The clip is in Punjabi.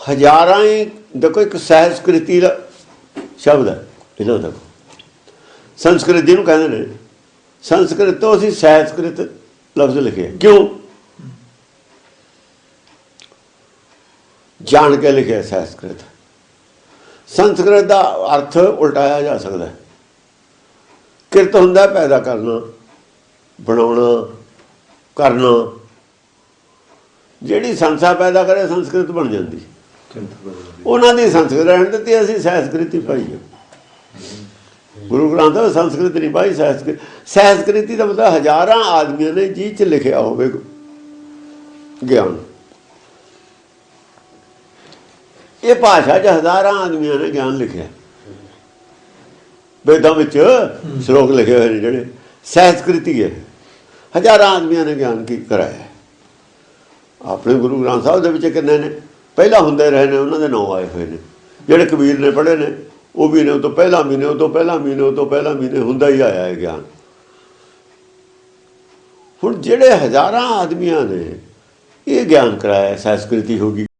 ਹਜ਼ਾਰਾਂ ਹੀ, ਦੇਖੋ ਇੱਕ ਸਹਿਸਕ੍ਰਿਤੀ ਦਾ ਸ਼ਬਦ ਹੈ, ਇਹਨਾਂ ਦਾ ਸੰਸਕ੍ਰਿਤ ਜਿਹਨੂੰ ਕਹਿੰਦੇ ਨੇ, ਸੰਸਕ੍ਰਿਤ ਤੋਂ ਅਸੀਂ ਸਹਿਸਕ੍ਰਿਤ ਲਫ਼ਜ਼ ਲਿਖਿਆ ਕਿਉਂ? ਜਾਣ ਕੇ ਲਿਖਿਆ ਸੰਸਕ੍ਰਿਤ। ਸੰਸਕ੍ਰਿਤ ਦਾ ਅਰਥ ਉਲਟਾਇਆ ਜਾ ਸਕਦਾ ਹੈ। ਕਿਰਤ ਹੁੰਦਾ ਪੈਦਾ ਕਰਨਾ, ਬਣਾਉਣਾ, ਕਰਨਾ। ਜਿਹੜੀ ਸੰਸਾ ਪੈਦਾ ਕਰੇ, ਸੰਸਕ੍ਰਿਤ ਬਣ ਜਾਂਦੀ। ਉਹਨਾਂ ਦੀ ਸੰਸਕ੍ਰਿਤ ਰਹਿਣ ਦਿੱਤੀ, ਅਸੀਂ ਸੰਸਕ੍ਰਿਤੀ ਪਾਈ ਹੈ। ਗੁਰੂ ਗ੍ਰੰਥ ਸਾਹਿਬ ਸੰਸਕ੍ਰਿਤ ਨਹੀਂ ਪਾਈ ਸੰਸਕ੍ਰਿਤ ਸੰਸਕ੍ਰਿਤੀ ਦਾ ਮਤਲਬ ਹਜ਼ਾਰਾਂ ਆਦਮੀਆਂ ਨੇ ਜੀ ਚ ਲਿਖਿਆ ਹੋਵੇ ਗਿਆਨ। ਇਹ ਭਾਸ਼ਾ 'ਚ ਹਜ਼ਾਰਾਂ ਆਦਮੀਆਂ ਨੇ ਗਿਆਨ ਲਿਖਿਆ। ਵੇਦਾਂ ਵਿੱਚ ਸ਼ਲੋਕ ਲਿਖੇ ਹੋਏ ਨੇ ਜਿਹੜੇ ਸੰਸਕ੍ਰਿਤੀ ਹੈ। ਹਜ਼ਾਰਾਂ ਆਦਮੀਆਂ ਨੇ ਗਿਆਨ ਕੀ ਕਰਾਇਆ ਆਪਣੇ ਗੁਰੂ ਗ੍ਰੰਥ ਸਾਹਿਬ ਦੇ ਵਿੱਚ ਕਿੰਨੇ ਨੇ? ਪਹਿਲਾਂ ਹੁੰਦੇ ਰਹੇ ਨੇ, ਉਹਨਾਂ ਦੇ ਨਾਂ ਆਏ ਹੋਏ ਨੇ। ਜਿਹੜੇ ਕਬੀਰ ਨੇ ਪੜ੍ਹੇ ਨੇ, ਉਹ ਵੀ ਨੇ, ਉਹ ਤੋਂ ਪਹਿਲਾਂ ਮਹੀਨੇ ਉਹ ਤੋਂ ਪਹਿਲਾਂ ਮਹੀਨੇ ਉਹ ਤੋਂ ਪਹਿਲਾਂ ਮਹੀਨੇ ਹੁੰਦਾ ਹੀ ਆਇਆ ਹੈ ਗਿਆਨ। ਹੁਣ ਜਿਹੜੇ ਹਜ਼ਾਰਾਂ ਆਦਮੀਆਂ ਨੇ, ਇਹ ਗਿਆਨ ਕਰਾਇਆ ਸੰਸਕ੍ਰਿਤੀ ਹੋ ਗਈ